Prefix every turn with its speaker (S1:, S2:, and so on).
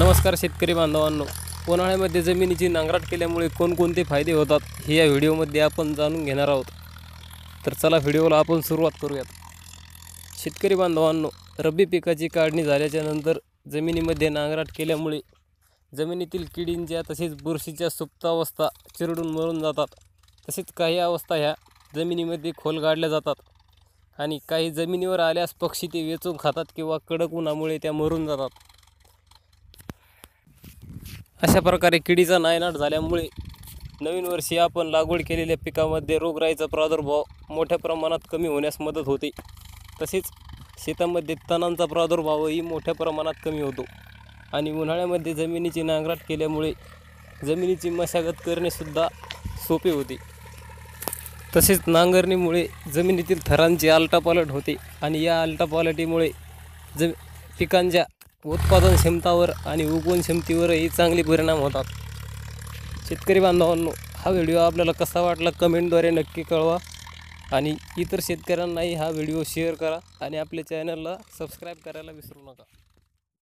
S1: नमस्कार शेतकरी बांधवांनो. उन्हाळ्यामध्ये जमिनीची नांगराट केल्यामुळे कोणकोणते फायदे होतात हे या व्हिडिओमध्ये आपण जाणून घेणार आहोत. तर चला व्हिडिओला आपण सुरुवात करूयात. शेतकरी बांधवांनो रब्बी पिकाची काढणी झाल्याच्यानंतर जमिनीमध्ये नांगराट केल्यामुळे जमिनीतील किडींच्या तसेच बुरशीच्या सुप्तावस्था चिरडून मरून जातात. तसेच काही अवस्था ह्या जमिनीमध्ये खोल गाडल्या जातात आणि काही जमिनीवर आल्यास पक्षी ते वेचून खातात किंवा कडक उन्हामुळे त्या मरून जातात. अशा प्रकारे किडीचा नायनाट झाल्यामुळे नवीन वर्षी आपण लागवड केलेल्या पिकामध्ये रोगराईचा प्रादुर्भाव मोठ्या प्रमाणात कमी होण्यास मदत होते. तसेच शेतामध्ये तणांचा प्रादुर्भावही मोठ्या प्रमाणात कमी होतो आणि उन्हाळ्यामध्ये जमिनीची नांगराट केल्यामुळे जमिनीची मशागत करणेसुद्धा सोपे होते. तसेच नांगरणीमुळे जमिनीतील थरांची आलटापालट होते आणि या आलटापालटीमुळे जम पिकांच्या उत्पादन क्षमतावर आणि उगवण क्षमतेवरही चांगले परिणाम होतात. शेतकरी बांधवांनो हा व्हिडिओ आपल्याला कसा वाटला कमेंटद्वारे नक्की कळवा आणि इतर शेतकऱ्यांनाही हा व्हिडिओ शेअर करा आणि आपल्या चॅनलला सबस्क्राईब करायला विसरू नका.